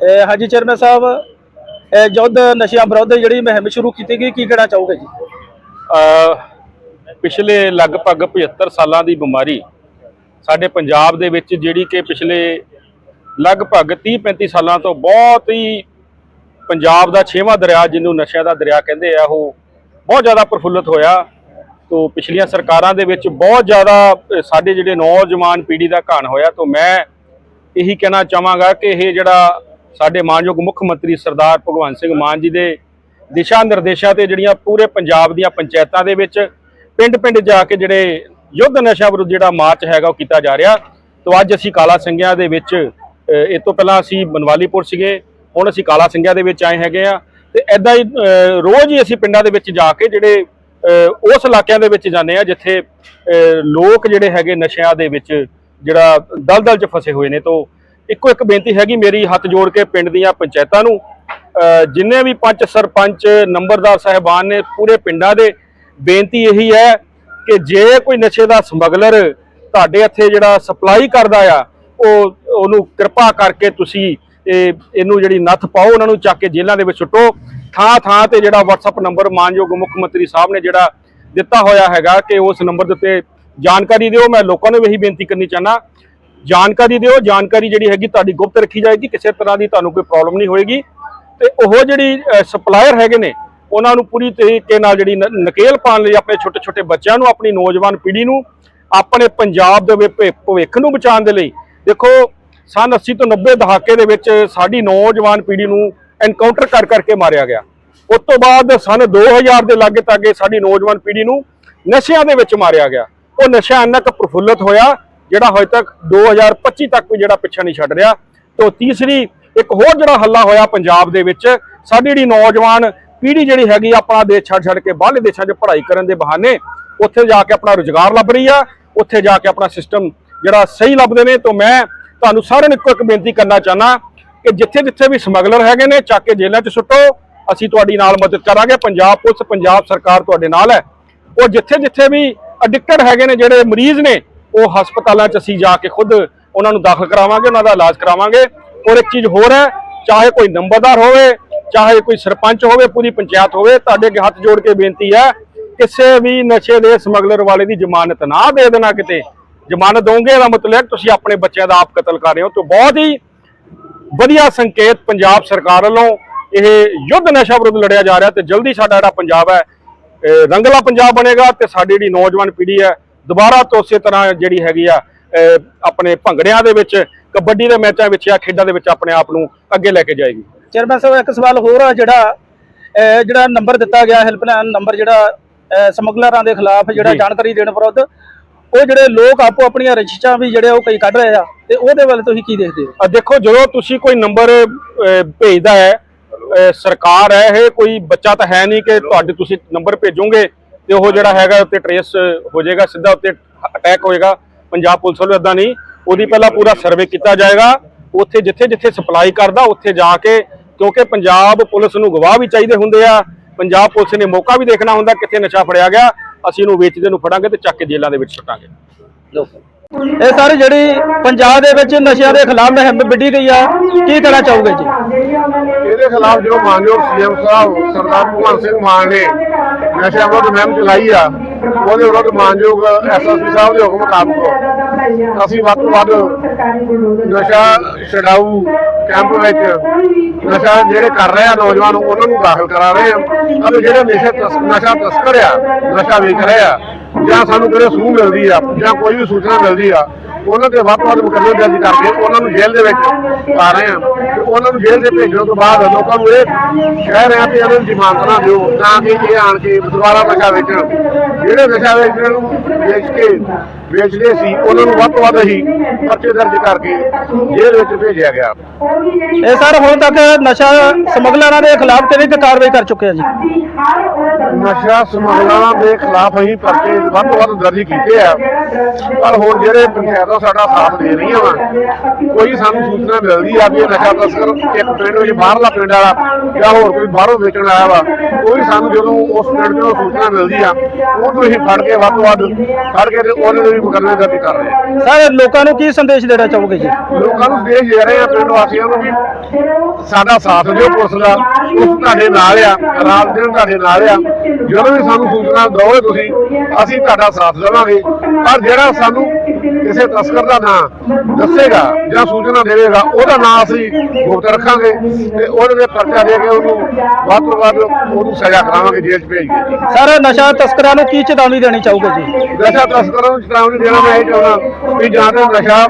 ਇਹ ਹਾਂਜੀ ਚੇਅਰਮੈਨ ਸਾਹਿਬ ਇਹ ਜੁੱਧ ਨਸ਼ਿਆਂ ਵਿਰੁੱਧ ਜਿਹੜੀ ਮੁਹਿੰਮ ਸ਼ੁਰੂ ਕੀਤੀ ਗਈ, ਕੀ ਕਹਿਣਾ ਚਾਹੋਗੇ ਜੀ? ਪਿਛਲੇ ਲਗਭਗ 75 ਸਾਲਾਂ ਦੀ ਬਿਮਾਰੀ ਸਾਡੇ ਪੰਜਾਬ ਦੇ ਵਿੱਚ ਜਿਹੜੀ ਕਿ ਪਿਛਲੇ ਲਗਭਗ 30-35 ਸਾਲਾਂ ਤੋਂ ਬਹੁਤ ਹੀ ਪੰਜਾਬ ਦਾ ਛੇਵਾਂ ਦਰਿਆ ਜਿਹਨੂੰ ਨਸ਼ਿਆਂ ਦਾ ਦਰਿਆ ਕਹਿੰਦੇ ਆ, ਉਹ ਬਹੁਤ ਜ਼ਿਆਦਾ ਪ੍ਰਫੁੱਲਤ ਹੋਇਆ। ਤੋਂ ਪਿਛਲੀਆਂ ਸਰਕਾਰਾਂ ਦੇ ਵਿੱਚ ਬਹੁਤ ਜ਼ਿਆਦਾ ਸਾਡੇ ਜਿਹੜੇ ਨੌਜਵਾਨ ਪੀੜ੍ਹੀ ਦਾ ਘਾਣ ਹੋਇਆ। ਤੋਂ ਮੈਂ ਇਹੀ ਕਹਿਣਾ ਚਾਹਾਂਗਾ ਕਿ ਇਹ ਜਿਹੜਾ ਸਾਡੇ ਮਾਨਯੋਗ ਮੁੱਖ ਮੰਤਰੀ ਸਰਦਾਰ ਭਗਵੰਤ ਸਿੰਘ ਮਾਨ ਜੀ ਦੇ ਦਿਸ਼ਾ ਨਿਰਦੇਸ਼ਾਂ ਤੇ ਜਿਹੜੀਆਂ ਪੂਰੇ ਪੰਜਾਬ ਦੀਆਂ ਪੰਚਾਇਤਾਂ ਦੇ ਵਿੱਚ ਪਿੰਡ-ਪਿੰਡ ਜਾ ਕੇ ਜਿਹੜੇ ਯੁੱਧ ਨਸ਼ਾ ਵਿਰੁੱਧ ਜਿਹੜਾ ਮਾਰਚ ਹੈਗਾ ਉਹ ਕੀਤਾ ਜਾ ਰਿਹਾ। ਤੋਂ ਅੱਜ ਅਸੀਂ ਕਾਲਾ ਸਿੰਘਿਆਂ ਦੇ ਵਿੱਚ ਇਹ ਤੋਂ ਪਹਿਲਾਂ ਅਸੀਂ ਬਨਵਾਲੀਪੁਰ ਸੀਗੇ, ਹੁਣ ਅਸੀਂ ਕਾਲਾ ਸਿੰਘਿਆਂ ਦੇ ਵਿੱਚ ਆਏ ਹੈਗੇ ਆ। ਤੇ ਐਦਾਂ ਹੀ ਰੋਜ਼ ਹੀ ਅਸੀਂ ਪਿੰਡਾਂ ਦੇ ਵਿੱਚ ਜਾ ਕੇ ਜਿਹੜੇ ਉਸ ਇਲਾਕਿਆਂ ਦੇ ਵਿੱਚ ਜਾਂਦੇ ਆ ਜਿੱਥੇ ਲੋਕ ਜਿਹੜੇ ਹੈਗੇ ਨਸ਼ਿਆਂ ਦੇ ਵਿੱਚ ਜਿਹੜਾ ਦਲਦਲ 'ਚ ਫਸੇ ਹੋਏ ਨੇ। ਤੋਂ ਇੱਕੋ ਇੱਕ ਬੇਨਤੀ ਹੈਗੀ ਮੇਰੀ ਹੱਥ ਜੋੜ ਕੇ ਪਿੰਡ ਦੀਆਂ ਪੰਚਾਇਤਾਂ ਨੂੰ। ਜਿੰਨੇ ਵੀ ਪੰਚ ਸਰਪੰਚ, ਨੰਬਰਦਾਰ ਸਾਹਿਬਾਨ ਨੇ ਪੂਰੇ ਪਿੰਡਾਂ ਦੇ, ਬੇਨਤੀ ਇਹੀ ਹੈ ਕਿ ਜੇ ਕੋਈ ਨਸ਼ੇ ਦਾ ਸਮਗਲਰ ਤੁਹਾਡੇ ਇੱਥੇ ਜਿਹੜਾ ਸਪਲਾਈ ਕਰਦਾ ਆ, ਉਹ, ਉਹਨੂੰ ਕਿਰਪਾ ਕਰਕੇ ਤੁਸੀਂ ਇਹ, ਇਹਨੂੰ ਜਿਹੜੀ ਨੱਥ ਪਾਓ, ਉਹਨਾਂ ਨੂੰ ਚੱਕ ਕੇ ਜੇਲ੍ਹਾਂ ਦੇ ਵਿੱਚ ਸੁੱਟੋ। ਥਾਂ ਥਾਂ ਤੇ ਜਿਹੜਾ WhatsApp ਨੰਬਰ ਮਾਨਯੋਗ ਮੁੱਖ ਮੰਤਰੀ ਸਾਹਿਬ ਨੇ ਜਿਹੜਾ ਦਿੱਤਾ ਹੋਇਆ ਹੈਗਾ ਕਿ ਉਸ ਨੰਬਰ ਦੇ ਉੱਤੇ ਜਾਣਕਾਰੀ ਦਿਓ। ਮੈਂ ਲੋਕਾਂ ਨੂੰ ਵੀ ਇਹੀ ਬੇਨਤੀ ਕਰਨੀ ਚਾਹਨਾ ਜਾਣਕਾਰੀ ਦਿਓ, ਜਾਣਕਾਰੀ ਜਿਹੜੀ ਹੈਗੀ ਤੁਹਾਡੀ ਗੁਪਤ ਰੱਖੀ ਜਾਏਗੀ, ਕਿਸੇ ਤਰ੍ਹਾਂ ਦੀ ਤੁਹਾਨੂੰ ਕੋਈ ਪ੍ਰੋਬਲਮ ਨਹੀਂ ਹੋਏਗੀ। ਤੇ ਉਹ ਜਿਹੜੀ ਸਪਲਾਇਰ ਹੈਗੇ ਨੇ, ਉਹਨਾਂ ਨੂੰ ਪੂਰੀ ਤਰੀਕੇ ਨਾਲ ਜਿਹੜੀ ਨ- ਨਕੇਲ ਪਾਉਣ ਲਈ ਆਪਣੇ ਛੋਟੇ ਛੋਟੇ ਬੱਚਿਆਂ ਨੂੰ, ਆਪਣੀ ਨੌਜਵਾਨ ਪੀੜ੍ਹੀ ਨੂੰ, ਆਪਣੇ ਪੰਜਾਬ ਦੇ ਭਵਿੱਖ ਨੂੰ ਬਚਾਉਣ ਦੇ ਲਈ। ਦੇਖੋ, ਸਨ 80 ਤੋਂ 90 ਦਹਾਕੇ ਦੇ ਵਿੱਚ ਸਾਡੀ ਨੌਜਵਾਨ ਪੀੜ੍ਹੀ ਨੂੰ ਐਨਕਾਊਂਟਰ ਕਰ ਕਰਕੇ ਮਾਰਿਆ ਗਿਆ। ਉਸ ਤੋਂ ਬਾਅਦ ਸਨ 2000 ਦੇ ਲਾਗੇ ਤਾਗੇ ਸਾਡੀ ਨੌਜਵਾਨ ਪੀੜ੍ਹੀ ਨੂੰ ਨਸ਼ਿਆਂ ਦੇ ਵਿੱਚ ਮਾਰਿਆ ਗਿਆ। ਉਹ ਨਸ਼ਾ ਇੰਨਾ ਕੁ ਪ੍ਰਫੁੱਲਤ ਹੋਇਆ ਜਿਹੜਾ ਹਜੇ ਤੱਕ 2025 ਤੱਕ ਵੀ ਜਿਹੜਾ ਪਿੱਛੇ ਨਹੀਂ ਛੱਡ ਰਿਹਾ। ਤੋਂ ਤੀਸਰੀ, ਇੱਕ ਹੋਰ ਜਿਹੜਾ ਹੱਲਾ ਹੋਇਆ ਪੰਜਾਬ ਦੇ ਵਿੱਚ, ਸਾਡੀ ਜਿਹੜੀ ਨੌਜਵਾਨ ਪੀੜ੍ਹੀ ਜਿਹੜੀ ਹੈਗੀ ਆਪਣਾ ਦੇਸ਼ ਛੱਡ ਛੱਡ ਕੇ ਬਾਹਰਲੇ ਦੇਸ਼ਾਂ 'ਚ ਪੜ੍ਹਾਈ ਕਰਨ ਦੇ ਬਹਾਨੇ ਉੱਥੇ ਜਾ ਕੇ ਆਪਣਾ ਰੁਜ਼ਗਾਰ ਲੱਭ ਰਹੀ ਆ, ਉੱਥੇ ਜਾ ਕੇ ਆਪਣਾ ਸਿਸਟਮ ਜਿਹੜਾ ਸਹੀ ਲੱਭਦੇ ਨੇ। ਤੋਂ ਮੈਂ ਤੁਹਾਨੂੰ ਸਾਰਿਆਂ ਨੂੰ ਇੱਕੋ ਇੱਕ ਬੇਨਤੀ ਕਰਨਾ ਚਾਹਨਾ ਕਿ ਜਿੱਥੇ ਜਿੱਥੇ ਵੀ ਸਮਗਲਰ ਹੈਗੇ ਨੇ, ਚੱਕ ਕੇ ਜੇਲ੍ਹਾਂ 'ਚ ਸੁੱਟੋ। ਅਸੀਂ ਤੁਹਾਡੀ ਨਾਲ ਮਦਦ ਕਰਾਂਗੇ। ਪੰਜਾਬ ਪੁਲਿਸ, ਪੰਜਾਬ ਸਰਕਾਰ ਤੁਹਾਡੇ ਨਾਲ ਹੈ। ਉਹ ਜਿੱਥੇ ਜਿੱਥੇ ਵੀ ਐਡਿਕਟਡ ਹੈਗੇ ਨੇ, ਜਿਹੜੇ ਮਰੀਜ਼ ਨੇ ਉਹ ਹਸਪਤਾਲਾਂ 'ਚ ਅਸੀਂ ਜਾ ਕੇ ਖੁਦ ਉਹਨਾਂ ਨੂੰ ਦਾਖਲ ਕਰਾਵਾਂਗੇ, ਉਹਨਾਂ ਦਾ ਇਲਾਜ ਕਰਾਵਾਂਗੇ। ਔਰ ਇੱਕ ਚੀਜ਼ ਹੋਰ ਹੈ, ਚਾਹੇ ਕੋਈ ਨੰਬਰਦਾਰ ਹੋਵੇ, ਚਾਹੇ ਕੋਈ ਸਰਪੰਚ ਹੋਵੇ, ਪੂਰੀ ਪੰਚਾਇਤ ਹੋਵੇ, ਤੁਹਾਡੇ ਅੱਗੇ ਹੱਥ ਜੋੜ ਕੇ ਬੇਨਤੀ ਹੈ, ਕਿਸੇ ਵੀ ਨਸ਼ੇ ਦੇ ਸਮਗਲਰ ਵਾਲੇ ਦੀ ਜ਼ਮਾਨਤ ਨਾ ਦੇ ਦੇਣਾ ਕਿਤੇ। ਜ਼ਮਾਨਤ ਦੋਗੇ ਇਹਦਾ ਮਤਲਬ ਤੁਸੀਂ ਆਪਣੇ ਬੱਚਿਆਂ ਦਾ ਆਪ ਕਤਲ ਕਰ ਰਹੇ ਹੋ। ਤੇ ਬਹੁਤ ਹੀ ਵਧੀਆ ਸੰਕੇਤ ਪੰਜਾਬ ਸਰਕਾਰ ਵੱਲੋਂ ਇਹ ਯੁੱਧ ਨਸ਼ਾ ਵਿਰੁੱਧ ਲੜਿਆ ਜਾ ਰਿਹਾ ਤੇ ਜਲਦੀ ਸਾਡਾ ਜਿਹੜਾ ਪੰਜਾਬ ਹੈ ਰੰਗਲਾ ਪੰਜਾਬ ਬਣੇਗਾ ਤੇ ਸਾਡੀ ਜਿਹੜੀ ਨੌਜਵਾਨ ਪੀੜ੍ਹੀ ਹੈ ਦੁਬਾਰਾ ਤੋਂ ਉਸੇ ਤਰ੍ਹਾਂ ਜਿਹੜੀ ਹੈਗੀ ਆ ਆਪਣੇ ਭੰਗੜਿਆਂ ਦੇ ਵਿੱਚ ਕਬੱਡੀ ਦੇ ਮੈਚਾਂ ਵਿੱਚ ਜਾਂ ਖੇਡਾਂ ਦੇ ਵਿੱਚ ਆਪਣੇ ਆਪ ਨੂੰ ਅੱਗੇ ਲੈ ਕੇ ਜਾਏਗੀ ਚੇਅਰਮੈਨ ਸਾਹਿਬ ਇੱਕ ਸਵਾਲ ਹੋਰ ਆ ਜਿਹੜਾ ਜਿਹੜਾ ਨੰਬਰ ਦਿੱਤਾ ਗਿਆ ਹੈਲਪਲਾਈਨ ਨੰਬਰ ਜਿਹੜਾ ਸਮਗਲਰਾਂ ਦੇ ਖਿਲਾਫ ਜਿਹੜਾ। ਜਾਣਕਾਰੀ ਦੇਣ ਵਿਰੁੱਧ ਉਹ ਜਿਹੜੇ ਲੋਕ ਆਪੋ ਆਪਣੀਆਂ ਰਜਿਸਟਰਾਂ ਵੀ ਜਿਹੜੇ ਉਹ ਕਈ ਕੱਢ ਰਹੇ ਆ ਤੇ ਉਹਦੇ ਵੱਲ ਤੁਸੀਂ ਕੀ ਦੇਖਦੇ ਹੋ ਆ ਦੇਖੋ ਜਦੋਂ ਤੁਸੀਂ ਕੋਈ ਨੰਬਰ ਭੇਜਦਾ ਹੈ ਸਰਕਾਰ ਹੈ ਇਹ ਕੋਈ ਬੱਚਾ ਤਾਂ ਹੈ ਨਹੀਂ ਕਿ ਤੁਹਾਡੇ ਤੁਸੀਂ ਨੰਬਰ ਭੇਜੋਗੇ ਤੇ ਉਹ ਜਿਹੜਾ ਹੈਗਾ ਉੱਤੇ ਟਰੇਸ ਹੋ ਜਾਏਗਾ, ਸਿੱਧਾ ਉੱਤੇ ਅਟੈਕ ਹੋਏਗਾ। ਪੰਜਾਬ ਪੁਲਿਸ ਵੱਲੋਂ ਇਦਾਂ ਨਹੀਂ। ਉਹਦੀ ਪਹਿਲਾਂ ਪੂਰਾ ਸਰਵੇ ਕੀਤਾ ਜਾਏਗਾ। ਉੱਥੇ ਜਿੱਥੇ ਜਿੱਥੇ ਸਪਲਾਈ ਕਰਦਾ, ਉੱਥੇ ਜਾ ਕੇ, ਕਿਉਂਕਿ ਪੰਜਾਬ ਪੁਲਿਸ ਨੂੰ ਗਵਾਹ ਵੀ ਚਾਹੀਦੇ ਹੁੰਦੇ ਆ। ਪੰਜਾਬ ਪੁਲਿਸ ਨੇ ਮੌਕਾ ਵੀ ਦੇਖਣਾ ਹੁੰਦਾ, ਕਿੱਥੇ ਨਸ਼ਾ ਫੜਿਆ ਗਿਆ। ਅਸੀਂ ਇਹਨੂੰ ਵੇਚਦੇ ਨੂੰ ਫੜਾਂਗੇ ਤੇ ਚੱਕ ਕੇ ਜੇਲ੍ਹਾਂ ਦੇ ਵਿੱਚ ਸੁੱਟਾਂਗੇ। ਇਹ ਸਾਰੇ ਜਿਹੜੀ ਪੰਜਾਬ ਦੇ ਵਿੱਚ ਨਸ਼ਿਆਂ ਦੇ ਖਿਲਾਫ ਮੁਹਿੰਮ ਵਿੱਢੀ ਗਈ ਆ, ਕੀ ਕਹਿਣਾ ਚਾਹੋਗੇ ਜੀ? ਇਹਦੇ ਖਿਲਾਫ ਜੋ ਮਾਨਯੋਗ ਸੀਐਮ ਸਾਹਿਬ ਸਰਦਾਰ ਭਗਵੰਤ ਸਿੰਘ ਮਾਨ ਨੇ ਨਸ਼ਾ ਵਿਰੁੱਧ ਮੁਹਿੰਮ ਚਲਾਈ ਆ, ਉਹਦੇ ਵਿਰੁੱਧ ਮਾਨਯੋਗ ਐਸਐਸਪੀ ਸਾਹਿਬ ਦੇ ਹੁਕਮ ਮੁਤਾਬਕ ਅਸੀਂ ਵੱਧ ਤੋਂ ਵੱਧ ਨਸ਼ਾ ਛਡਾਊ ਕੈਂਪ ਵਿੱਚ ਨਸ਼ਾ ਜਿਹੜੇ ਕਰ ਰਹੇ ਆ ਨੌਜਵਾਨ ਉਹਨਾਂ ਨੂੰ ਦਾਖਲ ਕਰਾ ਰਹੇ ਆ। ਅਤੇ ਜਿਹੜੇ ਨਸ਼ਾ ਤਸ- ਨਸ਼ਾ ਤਸਕਰ ਆ, ਨਸ਼ਾ ਵੇਚ ਰਹੇ ਆ, ਜਾਂ ਸਾਨੂੰ ਕਿਹੜੇ ਸੂਹ ਮਿਲਦੀ ਆ, ਜਾਂ ਕੋਈ ਵੀ ਸੂਚਨਾ ਮਿਲਦੀ ਆ ਉਹਨਾਂ ਦੇ ਵੱਧ ਤੋਂ ਵੱਧ ਮੁਕੱਦਮੇ ਦਰਜ ਕਰਕੇ ਉਹਨਾਂ ਨੂੰ ਜੇਲ੍ਹ ਦੇ ਵਿੱਚ ਪਾ ਰਹੇ ਆ ਤੇ ਉਹਨਾਂ ਨੂੰ ਜੇਲ੍ਹ ਦੇ ਭੇਜਣ ਤੋਂ ਬਾਅਦ ਲੋਕਾਂ ਨੂੰ ਇਹ ਕਹਿ ਰਹੇ ਆ ਕਿ ਇਹਨਾਂ ਨੂੰ ਜ਼ਮਾਨਤ ਨਾ ਦਿਓ, ਤਾਂ ਕਿ ਇਹ ਆਣ ਕੇ ਦੁਬਾਰਾ ਨਸ਼ਾ ਵੇਚਣ। ਜਿਹੜੇ ਨਸ਼ਾ ਵੇਚਣ ਨੂੰ ਵੇਚ ਕੇ ਵੇਚਦੇ ਸੀ ਉਹਨਾਂ ਨੂੰ ਵੱਧ ਤੋਂ ਵੱਧ ਹੀ ਪਰਚੇ ਦਰਜ ਕਰਕੇ ਜੇਲ੍ਹ ਵਿੱਚ ਭੇਜਿਆ ਗਿਆ। ਇਹ ਸਰ ਹੁਣ ਤੱਕ ਨਸ਼ਾ ਸਮਗਲਰਾਂ ਦੇ ਖਿਲਾਫ ਕਿਹੜੀ ਕਾਰਵਾਈ ਕਰ ਚੁੱਕੇ ਆ ਜੀ? ਨਸ਼ਾ ਸਮਗਲਰਾਂ ਦੇ ਖਿਲਾਫ ਅਸੀਂ ਪਰਚੇ ਵੱਧ ਤੋਂ ਵੱਧ ਦਰਜ ਕੀਤੇ ਆ। ਪਰ ਹੁਣ ਜਿਹੜੇ ਪੰਚਾਇਤਾਂ ਸਾਡਾ ਸਾਥ ਦੇ ਰਹੀਆਂ ਵਾ ਕੋਈ ਸਾਨੂੰ ਸੂਚਨਾ ਮਿਲਦੀ ਆ ਵੀ ਇਹ ਨਸ਼ਾ ਤਸਕਰ ਇੱਕ ਪਿੰਡ ਵਿੱਚ ਬਾਹਰਲਾ ਪਿੰਡ ਵਾਲਾ ਜਾਂ ਹੋਰ ਕੋਈ ਬਾਹਰੋਂ ਵੇਚਣ ਆਇਆ ਵਾ ਕੋਈ ਸਾਨੂੰ ਜਦੋਂ ਉਸ ਪਿੰਡ ਤੋਂ ਸੂਚਨਾ ਮਿਲਦੀ ਆ ਉਹਨੂੰ ਅਸੀਂ ਫੜ ਕੇ ਵੱਧ ਤੋਂ ਵੱਧ ਫੜ ਕੇ ਤੇ ਵੀ ਕਰ ਰਹੇ ਆ। ਸਰ ਲੋਕਾਂ ਨੂੰ ਕੀ ਸੰਦੇਸ਼ ਦੇਣਾ ਚਾਹੋਗੇ ਜੀ? ਲੋਕਾਂ ਨੂੰ ਦੇਸ਼ ਦੇ ਰਹੇ ਆ ਪਿੰਡ ਵਾਸੀਆਂ ਨੂੰ ਵੀ। ਸਾਡਾ ਸਾਥ ਦਿਓ ਪੁਲਿਸ ਦਾ ਉਸ ਤੁਹਾਡੇ ਨਾਲ ਆ ਰਾਤ ਦਿਨ ਤੁਹਾਡੇ ਨਾਲ ਆ। ਜਦੋਂ ਵੀ ਸਾਨੂੰ ਸੂਚਨਾ ਦਿਓਗੇ ਤੁਸੀਂ ਅਸੀਂ ਤੁਹਾਡਾ ਸਾਥ ਦੇਵਾਂਗੇ। ਪਰ ਜਿਹੜਾ ਸਾਨੂੰ ਕਿਸੇ ਤਸਕਰ ਦਾ ਨਾਂ ਦੱਸੇਗਾ ਜਾਂ ਸੂਚਨਾ ਦੇਵੇਗਾ ਉਹਦਾ ਨਾਂ ਅਸੀਂ ਗੁਪਤ ਰੱਖਾਂਗੇ ਤੇ ਉਹਦੇ ਤੇ ਪਰਚਾ ਦੇ ਕੇ ਉਹਨੂੰ ਵੱਧ ਤੋਂ ਵੱਧ ਉਹਨੂੰ ਸਜ਼ਾ ਕਰਾਵਾਂਗੇ ਜੇਲ੍ਹ 'ਚ ਭੇਜ ਕੇ। ਸਰ ਨਸ਼ਾ ਤਸਕਰਾਂ ਨੂੰ ਕੀ ਚੇਤਾਵਨੀ ਦੇਣੀ ਚਾਹੋਗੇ ਜੀ? ਨਸ਼ਾ ਤਸਕਰਾਂ ਨੂੰ ਚੇਤਾਵਨੀ ਦੇਣਾ ਮੈਂ ਇਹ ਚਾਹੁੰਦਾ ਵੀ ਜਾਂ ਤਾਂ ਨਸ਼ਾ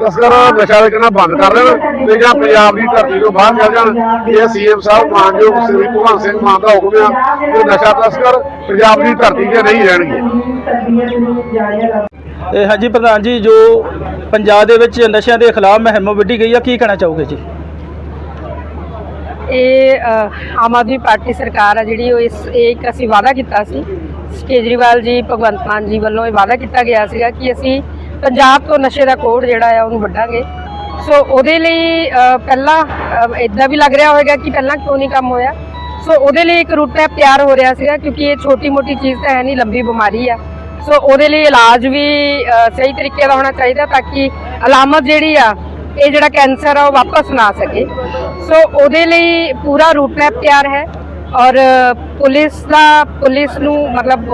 ਤਸਕਰ ਨਸ਼ਾ ਵੇਚਣਾ ਬੰਦ ਕਰ ਦੇਣ ਤੇ ਜਾਂ ਪੰਜਾਬ ਦੀ ਧਰਤੀ ਤੋਂ ਬਾਹਰ ਚੱਲ ਜਾਣ। ਇਹ ਸੀਐਮ ਸਾਹਿਬ ਮਾਨਯੋਗ ਸ੍ਰੀ ਭਗਵੰਤ ਸਿੰਘ ਮਾਨ ਦਾ ਹੁਕਮ ਆ ਕਿ ਨਸ਼ਾ ਤਸਕਰ ਪੰਜਾਬ ਦੀ ਧਰਤੀ 'ਤੇ ਨਹੀਂ ਰਹਿਣਗੇ। ਇਹ ਹਾਂਜੀ ਪ੍ਰਧਾਨ ਜੀ, ਜੋ ਪੰਜਾਬ ਦੇ ਵਿੱਚ ਨਸ਼ਿਆਂ ਦੇ ਖਿਲਾਫ ਮੁਹਿੰਮ ਵਿੱਢੀ ਗਈ ਆ, ਕੀ ਕਹਿਣਾ ਚਾਹੋਗੇ ਜੀ? ਇਹ ਆਮ ਆਦਮੀ ਪਾਰਟੀ ਸਰਕਾਰ ਆ ਜਿਹੜੀ ਉਹ ਇਸ, ਇਹ ਇੱਕ ਅਸੀਂ ਵਾਅਦਾ ਕੀਤਾ ਸੀ। ਕੇਜਰੀਵਾਲ ਜੀ, ਭਗਵੰਤ ਮਾਨ ਜੀ ਵੱਲੋਂ ਇਹ ਵਾਅਦਾ ਕੀਤਾ ਗਿਆ ਸੀਗਾ ਕਿ ਅਸੀਂ ਪੰਜਾਬ ਤੋਂ ਨਸ਼ੇ ਦਾ ਕੋਡ ਜਿਹੜਾ ਆ ਉਹਨੂੰ ਵੱਢਾਂਗੇ। ਸੋ ਉਹਦੇ ਲਈ ਪਹਿਲਾਂ ਇਦਾਂ ਵੀ ਲੱਗ ਰਿਹਾ ਹੋਵੇਗਾ ਕਿ ਪਹਿਲਾਂ ਕਿਉਂ ਨਹੀਂ ਕੰਮ ਹੋਇਆ। ਸੋ ਉਹਦੇ ਲਈ ਇੱਕ ਰੂਟ ਮੈਪ ਤਿਆਰ ਹੋ ਰਿਹਾ ਸੀਗਾ ਕਿਉਂਕਿ ਇਹ ਛੋਟੀ ਮੋਟੀ ਚੀਜ਼ ਤਾਂ ਹੈ ਨਹੀਂ, ਲੰਬੀ ਬਿਮਾਰੀ ਆ। ਸੋ ਉਹਦੇ ਲਈ ਇਲਾਜ ਵੀ ਸਹੀ ਤਰੀਕੇ ਦਾ ਹੋਣਾ ਚਾਹੀਦਾ ਤਾਂ ਕਿ ਅਲਾਮਤ ਜਿਹੜੀ ਆ, ਇਹ ਜਿਹੜਾ ਕੈਂਸਰ ਆ ਉਹ ਵਾਪਸ ਨਾ ਸਕੇ। ਸੋ ਉਹਦੇ ਲਈ ਪੂਰਾ ਰੂਟ ਮੈਪ ਤਿਆਰ ਹੈ ਔਰ ਪੁਲਿਸ ਦਾ ਪੁਲਿਸ ਨੂੰ ਮਤਲਬ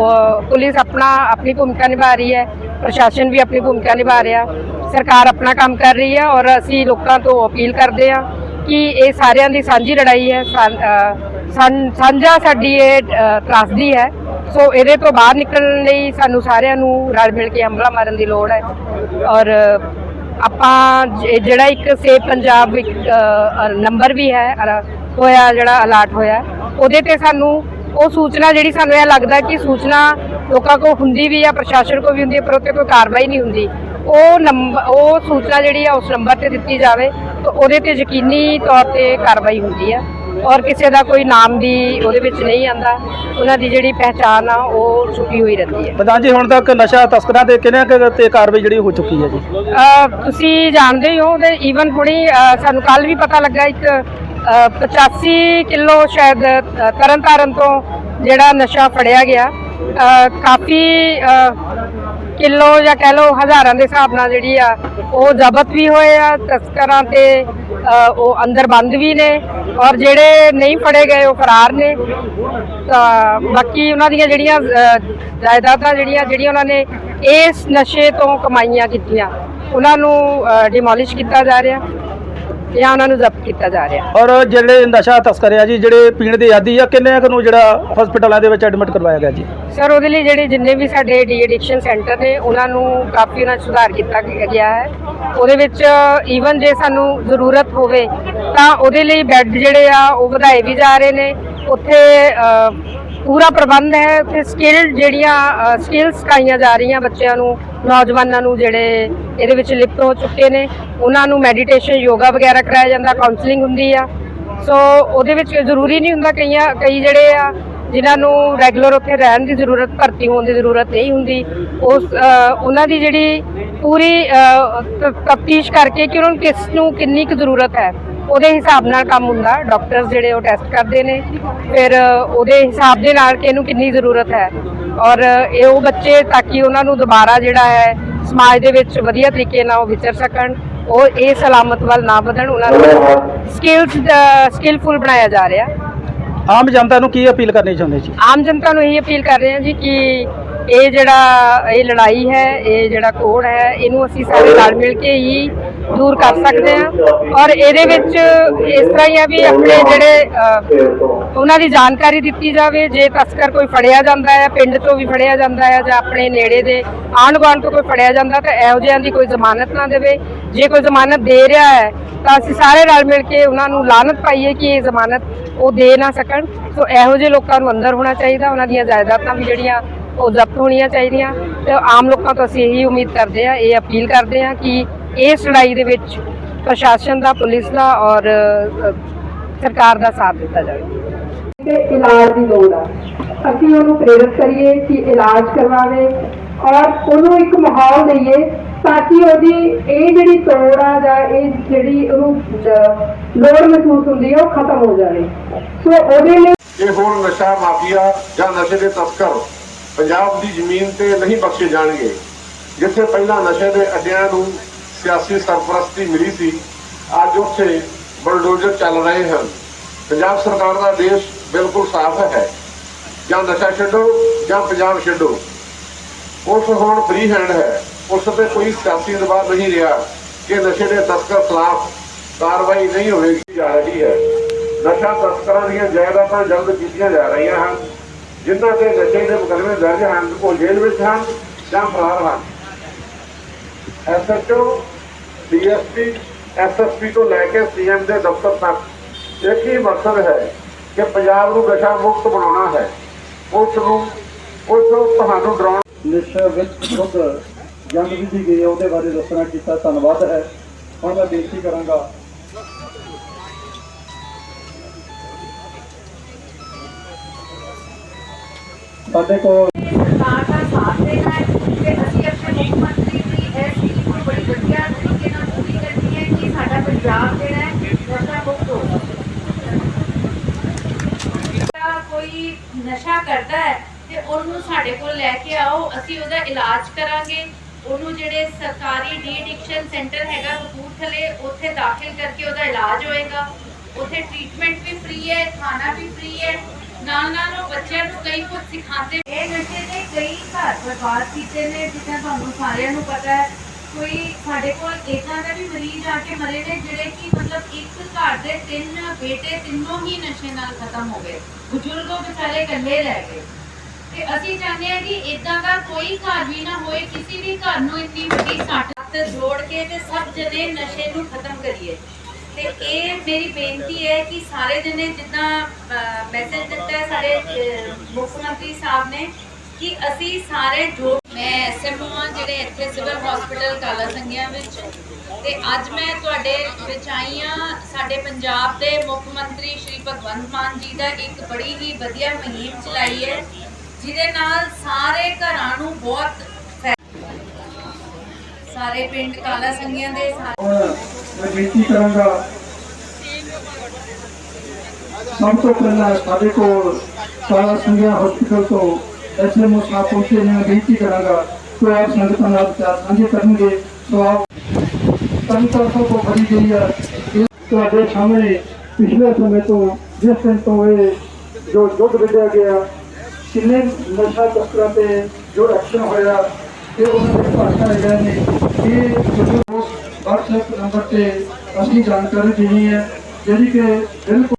ਪੁਲਿਸ ਆਪਣਾ ਆਪਣੀ ਭੂਮਿਕਾ ਨਿਭਾ ਰਹੀ ਹੈ ਪ੍ਰਸ਼ਾਸਨ ਵੀ ਆਪਣੀ ਭੂਮਿਕਾ ਨਿਭਾ ਰਿਹਾ ਸਰਕਾਰ ਆਪਣਾ ਕੰਮ ਕਰ ਰਹੀ ਹੈ ਔਰ ਅਸੀਂ ਲੋਕਾਂ ਤੋਂ ਅਪੀਲ ਕਰਦੇ ਹਾਂ ਕਿ ਇਹ ਸਾਰਿਆਂ ਦੀ ਸਾਂਝੀ ਲੜਾਈ ਹੈ ਸਾਂਝਾ ਸਾਡੀ ਇਹ ਅ, ਤਰਾਸਦੀ ਹੈ। ਸੋ ਇਹਦੇ ਤੋਂ ਬਾਹਰ ਨਿਕਲਣ ਲਈ ਸਾਨੂੰ ਸਾਰਿਆਂ ਨੂੰ ਰਲ ਮਿਲ ਕੇ ਹਮਲਾ ਮਾਰਨ ਦੀ ਲੋੜ ਹੈ ਔਰ ਆਪਾਂ ਜ- ਜਿਹੜਾ ਇੱਕ ਸੇਫ ਪੰਜਾਬ ਨੰਬਰ ਵੀ ਹੈ ਹੋਇਆ ਜਿਹੜਾ ਅਲਰਟ ਹੋਇਆ, ਉਹਦੇ ਤੇ ਸਾਨੂੰ ਉਹ ਸੂਚਨਾ ਜਿਹੜੀ ਸਾਨੂੰ ਇਹ ਲੱਗਦਾ ਕਿ ਸੂਚਨਾ ਲੋਕਾਂ ਕੋਲ ਹੁੰਦੀ ਵੀ ਆ, ਪ੍ਰਸ਼ਾਸਨ ਕੋਲ ਵੀ ਹੁੰਦੀ ਹੈ ਪਰ ਉੱਤੇ ਕੋਈ ਕਾਰਵਾਈ ਨਹੀਂ ਹੁੰਦੀ। ਉਹ ਨੰਬਰ ਉਹ ਸੂਚਨਾ ਜਿਹੜੀ ਆ, ਉਸ ਨੰਬਰ ਤੇ ਦਿੱਤੀ ਜਾਵੇ, ਤਾਂ ਉਹਦੇ ਤੇ ਯਕੀਨੀ ਤੌਰ ਤੇ ਕਾਰਵਾਈ ਹੁੰਦੀ ਆ। ਔਰ ਕਿਸੇ ਦਾ ਕੋਈ ਨਾਮ ਵੀ ਉਹਦੇ ਵਿੱਚ ਨਹੀਂ ਆਂਦਾ ਉਹਨਾਂ ਦੀ ਜਿਹੜੀ ਪਹਿਚਾਣ ਆ ਉਹ ਛੁਪੀ ਹੋਈ ਰਹਿੰਦੀ ਹੈ। ਪ੍ਰਧਾਨ ਜੀ ਹੁਣ ਤੱਕ ਨਸ਼ਾ ਤਸਕਰਾਂ ਤੇ ਕਿੰਨੇ ਕੁ ਤੇ ਕਾਰਵਾਈ ਜਿਹੜੀ ਹੋ ਚੁੱਕੀ ਹੈ ਜੀ? ਤੁਸੀਂ ਜਾਣਦੇ ਹੀ ਹੋ ਤੇ ਈਵਨ ਹੁਣੀ ਸਾਨੂੰ ਕੱਲ ਵੀ ਪਤਾ ਲੱਗਾ ਇੱਕ ਅਹ 85 ਕਿਲੋ ਸ਼ਾਇਦ ਤਰਨਤਾਰਨ ਤੋਂ ਜਿਹੜਾ ਨਸ਼ਾ ਫੜਿਆ ਗਿਆ। ਕਾਫੀ ਕਿਲੋ ਜਾਂ ਕਹਿ ਲਓ ਹਜ਼ਾਰਾਂ ਦੇ ਹਿਸਾਬ ਨਾਲ ਜਿਹੜੀ ਆ ਉਹ ਜ਼ਬਤ ਵੀ ਹੋਏ ਆ ਤਸਕਰਾਂ ਤੇ ਉਹ ਅੰਦਰ ਬੰਦ ਵੀ ਨੇ ਔਰ ਜਿਹੜੇ ਨਹੀਂ ਫੜੇ ਗਏ ਉਹ ਫਰਾਰ ਨੇ। ਤਾਂ ਬਾਕੀ ਉਹਨਾਂ ਦੀਆਂ ਜਿਹੜੀਆਂ ਜਾਇਦਾਦਾਂ ਜਿਹੜੀਆਂ ਜਿਹੜੀਆਂ ਉਹਨਾਂ ਨੇ ਇਸ ਨਸ਼ੇ ਤੋਂ ਕਮਾਈਆਂ ਕੀਤੀਆਂ, ਉਹਨਾਂ ਨੂੰ ਡਿਮੋਲਿਸ਼ ਕੀਤਾ ਜਾ ਰਿਹਾ। ਜਾਂ ਉਹਨਾਂ ਨੂੰ ਜ਼ਬਤ ਕੀਤਾ ਜਾ ਰਿਹਾ। ਔਰ ਜਿਹੜੇ ਨਸ਼ਾ ਤਸਕਰ ਆ ਜੀ ਜਿਹੜੇ ਪੀਣ ਦੇ ਆਦੀ ਆ ਕਿੰਨੇ ਕੁ ਨੂੰ ਜਿਹੜਾ ਹਸਪੀਟਲਾਂ ਦੇ ਵਿੱਚ ਐਡਮਿਟ ਕਰਵਾਇਆ ਗਿਆ ਜੀ? ਸਰ ਉਹਦੇ ਲਈ ਜਿਹੜੇ ਜਿੰਨੇ ਵੀ ਸਾਡੇ ਡੀ ਐਡਿਕਸ਼ਨ ਸੈਂਟਰ ਨੇ ਉਹਨਾਂ ਨੂੰ ਕਾਫੀ ਉਹਨਾਂ ਸੁਧਾਰ ਕੀਤਾ ਗਿਆ ਹੈ। ਉਹਦੇ ਵਿੱਚ ਈਵਨ ਜੇ ਸਾਨੂੰ ਜ਼ਰੂਰਤ ਹੋਵੇ ਤਾਂ ਉਹਦੇ ਲਈ ਬੈੱਡ ਜਿਹੜੇ ਆ ਉਹ ਵਧਾਏ ਵੀ ਜਾ ਰਹੇ ਨੇ। ਉੱਥੇ ਪੂਰਾ ਪ੍ਰਬੰਧ ਹੈ। ਉੱਥੇ ਸਕਿੱਲ ਜਿਹੜੀਆਂ ਸਕਿੱਲਸ ਸਿਖਾਈਆਂ ਜਾ ਰਹੀਆਂ ਬੱਚਿਆਂ ਨੂੰ। ਨੌਜਵਾਨਾਂ ਨੂੰ ਜਿਹੜੇ ਇਹਦੇ ਵਿੱਚ ਲਿਪਤ ਹੋ ਚੁੱਕੇ ਨੇ, ਉਹਨਾਂ ਨੂੰ ਮੈਡੀਟੇਸ਼ਨ ਯੋਗਾ ਵਗੈਰਾ ਕਰਾਇਆ ਜਾਂਦਾ ਕਾਉਂਸਲਿੰਗ ਹੁੰਦੀ ਆ। ਸੋ ਉਹਦੇ ਵਿੱਚ ਜ਼ਰੂਰੀ ਨਹੀਂ ਹੁੰਦਾ ਕਈਆਂ, ਕਈ ਜਿਹੜੇ ਆ, ਜਿਨ੍ਹਾਂ ਨੂੰ ਰੈਗੂਲਰ ਉੱਥੇ ਰਹਿਣ ਦੀ ਜ਼ਰੂਰਤ, ਭਰਤੀ ਹੋਣ ਦੀ ਜ਼ਰੂਰਤ ਨਹੀਂ ਹੁੰਦੀ, ਉਸ ਉਹਨਾਂ ਦੀ ਜਿਹੜੀ ਪੂਰੀ ਤਫਤੀਸ਼ ਕਰਕੇ ਕਿ ਉਹਨਾਂ ਨੂੰ ਕਿਸ ਨੂੰ ਕਿੰਨੀ ਕੁ ਜ਼ਰੂਰਤ ਹੈ। ਉਹਦੇ ਹਿਸਾਬ ਨਾਲ ਕੰਮ ਹੁੰਦਾ ਡਾਕਟਰਸ ਜਿਹੜੇ ਉਹ ਟੈਸਟ ਕਰਦੇ ਨੇ ਫਿਰ ਉਹਦੇ ਹਿਸਾਬ ਦੇ ਨਾਲ ਕਿ ਇਹਨੂੰ ਕਿੰਨੀ ਜ਼ਰੂਰਤ ਹੈ। ਔਰ ਇਹ ਉਹ ਬੱਚੇ ਤਾਂ ਕਿ ਉਹਨਾਂ ਨੂੰ ਦੁਬਾਰਾ ਜਿਹੜਾ ਹੈ ਸਮਾਜ ਦੇ ਵਿੱਚ ਵਧੀਆ ਤਰੀਕੇ ਨਾਲ ਉਹ ਵਿਚਰ ਸਕਣ ਉਹ ਇਹ ਸਲਾਮਤ ਵੱਲ ਨਾ ਵਧਣ ਉਹਨਾਂ ਨੂੰ ਸਕਿੱਲਸ ਸਕਿੱਲਫੁਲ ਬਣਾਇਆ ਜਾ ਰਿਹਾ। ਆਮ ਜਨਤਾ ਨੂੰ ਕੀ ਅਪੀਲ ਕਰਨੀ ਚਾਹੁੰਦੇ ਜੀ? ਆਮ ਜਨਤਾ ਨੂੰ ਇਹ ਅਪੀਲ ਕਰ ਰਹੇ ਹਾਂ ਜੀ ਕਿ ਇਹ ਜਿਹੜਾ ਇਹ ਲੜਾਈ ਹੈ, ਇਹ ਜਿਹੜਾ ਕੋੜ ਹੈ, ਇਹਨੂੰ ਅਸੀਂ ਸਾਰੇ ਰਲ ਮਿਲ ਕੇ ਹੀ ਦੂਰ ਕਰ ਸਕਦੇ ਹਾਂ। ਔਰ ਇਹਦੇ ਵਿੱਚ ਇਸ ਤਰ੍ਹਾਂ ਹੀ ਆ ਵੀ ਆਪਣੇ ਜਿਹੜੇ ਉਹਨਾਂ ਦੀ ਜਾਣਕਾਰੀ ਦਿੱਤੀ ਜਾਵੇ। ਜੇ ਤਸਕਰ ਕੋਈ ਫੜਿਆ ਜਾਂਦਾ ਹੈ, ਪਿੰਡ ਤੋਂ ਵੀ ਫੜਿਆ ਜਾਂਦਾ ਹੈ ਜਾਂ ਆਪਣੇ ਨੇੜੇ ਦੇ ਆਂਢ ਗੁਆਂਢ ਤੋਂ ਕੋਈ ਫੜਿਆ ਜਾਂਦਾ ਤਾਂ ਇਹੋ ਜਿਹਿਆਂ ਦੀ ਕੋਈ ਜ਼ਮਾਨਤ ਨਾ ਦੇਵੇ। ਜੇ ਕੋਈ ਜ਼ਮਾਨਤ ਦੇ ਰਿਹਾ ਹੈ, ਤਾਂ ਅਸੀਂ ਸਾਰੇ ਰਲ ਮਿਲ ਕੇ ਉਹਨਾਂ ਨੂੰ ਲਾਨਤ ਪਾਈਏ ਕਿ ਇਹ ਜ਼ਮਾਨਤ ਉਹ ਦੇ ਨਾ ਸਕਣ। ਸੋ ਇਹੋ ਜਿਹੇ ਲੋਕਾਂ ਨੂੰ ਅੰਦਰ ਹੋਣਾ ਚਾਹੀਦਾ। ਉਹਨਾਂ ਦੀਆਂ ਜਾਇਦਾਦਾਂ ਵੀ ਜਿਹੜੀਆਂ ਉਹ ਜ਼ਬਤ ਹੋਣੀਆਂ ਚਾਹੀਦੀਆਂ ਤੇ ਆਮ ਲੋਕਾਂ ਤੋਂ ਅਸੀਂ ਇਹੀ ਉਮੀਦ ਕਰਦੇ ਹਾਂ ਇਹ ਅਪੀਲ ਕਰਦੇ ਹਾਂ ਕਿ ਇਸ ਲੜਾਈ ਦੇ ਵਿੱਚ ਪ੍ਰਸ਼ਾਸਨ ਦਾ ਪੁਲਿਸ ਦਾ ਔਰ ਸਰਕਾਰ ਦਾ ਸਾਥ ਦਿੱਤਾ ਜਾਵੇ। ਤੇ ਇਲਾਜ ਦੀ ਲੋੜ ਆ। ਅਸੀਂ ਉਹਨੂੰ ਪ੍ਰੇਰਿਤ ਕਰੀਏ ਕਿ ਇਲਾਜ ਕਰਵਾਵੇ ਔਰ ਉਹਨੂੰ ਇੱਕ ਮਾਹੌਲ ਦਈਏ ਤਾਂ ਕਿ ਉਹਦੀ ਇਹ ਜਿਹੜੀ ਤੋੜ ਆ ਜਾਂ ਇਹ ਜਿਹੜੀ ਉਹਨੂੰ ਲੋੜ ਮਹਿਸੂਸ ਹੁੰਦੀ ਹੈ ਉਹ ਖਤਮ ਹੋ ਜਾਵੇ। ਸੋ ਉਹਦੇ ਲਈ ਕਿ ਹੁਣ ਨਸ਼ਾ ਮਾਫੀਆ ਜਾਂ ਨਸ਼ੇ ਦੇ ਤਸਕਰ ਪੰਜਾਬ ਦੀ ਜ਼ਮੀਨ ਤੇ ਨਹੀਂ ਬਖਸ਼ੇ ਜਾਣਗੇ। ਜਿੱਥੇ ਪਹਿਲਾਂ ਨਸ਼ੇ ਦੇ ਅੱਡਿਆਂ ਨੂੰ ਸਿਆਸੀ ਸਰਪ੍ਰਸਤੀ ਮਿਲੀ ਸੀ, ਅੱਜ ਉੱਥੇ ਬਲਡੋਜ਼ਰ ਚੱਲ ਰਹੇ ਹਨ। ਪੰਜਾਬ ਸਰਕਾਰ ਦਾ ਦੇਸ਼ ਬਿਲਕੁਲ ਸਾਫ਼ ਹੈ। ਜਾਂ ਨਸ਼ਾ ਛੱਡੋ ਜਾਂ ਪੰਜਾਬ ਛੱਡੋ। ਉਸ ਹੁਣ ਫ੍ਰੀ ਹੈਂਡ ਹੈ। ਉਸ ਤੇ ਕੋਈ ਸਿਆਸੀ ਦਬਾਅ ਨਹੀਂ ਰਿਹਾ ਕਿ ਨਸ਼ੇ ਦੇ ਤਸਕਰ ਖਿਲਾਫ ਕਾਰਵਾਈ ਨਹੀਂ ਹੋਵੇਗੀ ਜਾ ਰਹੀ ਹੈ। ਨਸ਼ਾ ਤਸਕਰਾਂ ਦੀਆਂ ਜਾਇਦਾਦਾਂ ਜਲਦ ਕੀਤੀਆਂ ਜਾ ਰਹੀਆਂ ਹਨ। ਜਿਨ੍ਹਾਂ ਤੇ ਨਸ਼ੇ ਦੇ ਮੁਕੱਦਮੇ ਦਰਜ ਹਨ, ਉਹ ਜੇਲ੍ਹ ਵਿੱਚ ਹਨ ਜਾਂ ਫਰਾਰ ਹਨ। ਐਸਐਚਓ ਡੀਐਸਪੀ ਐਸਐਸਪੀ ਤੋਂ ਲੈ ਕੇ ਸੀਐਮ ਦੇ ਦਫ਼ਤਰ ਤੱਕ ਇੱਕ ਹੀ ਮਕਸਦ ਹੈ ਕਿ ਪੰਜਾਬ ਨੂੰ ਨਸ਼ਾ ਮੁਕਤ ਬਣਾਉਣਾ ਹੈ। ਉਸ ਨੂੰ ਉਸ ਨੂੰ ਤੁਹਾਨੂੰ ਡਰਾਉਣ ਨਸ਼ਾ ਵਿੱਚ ਖੁਦ ਜੰਗ ਵਿਧੀ ਗਈ ਉਹਦੇ ਬਾਰੇ ਦੱਸਣਾ ਕੀਤਾ ਧੰਨਵਾਦ ਹੈ। ਹੁਣ ਮੈਂ ਬੇਨਤੀ ਕਰਾਂਗਾ ਸਾਡੇ ਕੋਲ ਸਰਕਾਰ ਦਾ ਸਾਥ ਦੇਣਾ ਹੈ ਤੇ ਅਸੀਂ ਆਪਣੇ ਮੁੱਖ ਮੰਤਰੀ ਦੀ ਇਸ ਚੀਜ਼ ਨੂੰ ਬੜੀ ਵਧੀਆ ਤਰੀਕੇ ਨਾਲ ਪੂਰੀ ਕਰਨੀ ਹੈ ਕਿ ਸਾਡਾ ਪੰਜਾਬ ਜਿਹੜਾ ਹੈ ਨਸ਼ਾ ਮੁਕਤ ਹੋ ਕੋਈ ਨਸ਼ਾ ਕਰਦਾ ਹੈ ਤੇ ਉਹਨੂੰ ਸਾਡੇ ਕੋਲ ਲੈ ਕੇ ਆਓ ਅਸੀਂ ਉਹਦਾ ਇਲਾਜ ਕਰਾਂਗੇ ਉਹਨੂੰ ਜਿਹੜੇ ਸਰਕਾਰੀ ਡੀ ਐਡਿਕਸ਼ਨ ਸੈਂਟਰ ਹੈਗਾ ਕਪੂਰਥਲੇ ਉੱਥੇ ਦਾਖਲ ਕਰਕੇ ਉਹਦਾ ਇਲਾਜ ਹੋਏਗਾ। ਉੱਥੇ ਟ੍ਰੀਟਮੈਂਟ ਵੀ ਫ੍ਰੀ ਹੈ, ਖਾਣਾ ਵੀ ਫ੍ਰੀ ਹੈ। ਨਾਲ ਨਾਲ ਉਹ ਬੱਚਿਆਂ ਨੂੰ ਕਈ ਕੁਝ ਸਿਖਾਉਂਦੇ ਇਹ ਨਸ਼ੇ ਨੇ ਕਈ ਘਰ ਬਰਬਾਦ ਕੀਤੇ ਨੇ, ਜਿੱਦਾਂ ਤੁਹਾਨੂੰ ਸਾਰਿਆਂ ਨੂੰ ਪਤਾ ਹੈ। ਕੋਈ ਸਾਡੇ ਕੋਲ ਇਦਾਂ ਦੇ ਵੀ ਮਰੀਜ਼ ਆ ਕੇ ਮਰੇ ਨੇ, ਜਿਹੜੇ ਕਿ ਮਤਲਬ ਇੱਕ ਘਰ ਦੇ ਤਿੰਨ ਬੇਟੇ ਤਿੰਨੋਂ ਹੀ ਨਸ਼ੇ ਨਾਲ ਖਤਮ ਹੋ ਗਏ। ਬਜ਼ੁਰਗ ਵਿਚਾਰੇ ਇਕੱਲੇ ਰਹਿ ਗਏ। ਤੇ ਅਸੀਂ ਚਾਹੁੰਦੇ ਹਾਂ ਕਿ ਇਦਾਂ ਦਾ ਕੋਈ ਘਰ ਵੀ ਨਾ ਹੋਏ, ਕਿਸੇ ਵੀ ਘਰ ਨੂੰ ਇੰਨੀ ਵੱਡੀ ਸੱਟ ਜੋੜ ਕੇ ਤੇ ਸਭ ਜਣੇ ਨਸ਼ੇ ਨੂੰ ਖਤਮ ਕਰੀਏ। ਤੇ ਇਹ ਮੇਰੀ ਬੇਨਤੀ ਹੈ ਕਿ ਸਾਰੇ ਜਣੇ ਜਿੱਦਾਂ ਮੈਸੇਜ ਦਿੱਤਾ ਹੈ ਸਾਡੇ ਮੁੱਖ ਮੰਤਰੀ ਸਾਹਿਬ ਨੇ ਕਿ ਅਸੀਂ ਸਾਰੇ ਜੋ ਮੈਂ ਐਸਐਮਓ ਹਾਂ ਜਿਹੜੇ ਇੱਥੇ ਸਿਵਲ ਹਸਪੀਟਲ ਕਾਲਾ ਸੰਗਿਆ ਵਿੱਚ, ਤੇ ਅੱਜ ਮੈਂ ਤੁਹਾਡੇ ਵਿੱਚ ਆਈ ਹਾਂ, ਸਾਡੇ ਪੰਜਾਬ ਦੇ ਮੁੱਖ ਮੰਤਰੀ ਸ਼੍ਰੀ ਭਗਵੰਤ ਮਾਨ ਜੀ ਦਾ ਇੱਕ ਬੜੀ ਹੀ ਵਧੀਆ ਮੁਹਿੰਮ ਚਲਾਈ ਹੈ, ਜਿਹਦੇ ਨਾਲ ਸਾਰੇ ਘਰਾਂ ਨੂੰ ਬਹੁਤ ਸਾਰੇ ਪਿੰਡ ਕਾਲਾ ਸੰਗਿਆਂ ਦੇ ਮੈਂ ਬੇਨਤੀ ਕਰਾਂਗਾ ਸਭ ਤੋਂ ਪਹਿਲਾਂ ਸਾਡੇ ਕੋਲ ਸਾਰਾ ਸੰਗਿਆ ਹਸਪੀਟਲ ਤੋਂ ਐਸਐਮਓ ਸਾਹਿਬ ਪਹੁੰਚੇ ਨੇ ਬੇਨਤੀ ਕਰਾਂਗਾ ਕਿ ਆਪ ਸੰਗਤਾਂ ਨਾਲ ਵਿਚਾਰ ਸਾਂਝੇ ਕਰਨਗੇ। ਸੋ ਆਪ ਸੰਗਤਾਂ ਤੋਂ ਬੜੀ ਗਈ ਹੈ ਤੁਹਾਡੇ ਸਾਹਮਣੇ ਪਿਛਲੇ ਸਮੇਂ ਤੋਂ, ਜਿਸ ਦਿਨ ਤੋਂ ਇਹ ਜੋ ਯੁੱਧ ਵਿੱਢਿਆ ਗਿਆ, ਕਿੰਨੇ ਨਸ਼ਾ ਤਸਕਰਾਂ ਤੇ ਜੋ ਐਕਸ਼ਨ ਹੋਇਆ ਤੇ ਉਹਨਾਂ ਦੇ ਭਾਸ਼ਾ ਹੈਗਾ ਨੇ ਇਹ ਜਦੋਂ WhatsApp ਨੰਬਰ ਤੇ ਅਸੀਂ ਜਾਣਕਾਰੀ ਦੇਣੀ ਹੈ ਜਿਹੜੀ ਕਿ ਬਿਲਕੁਲ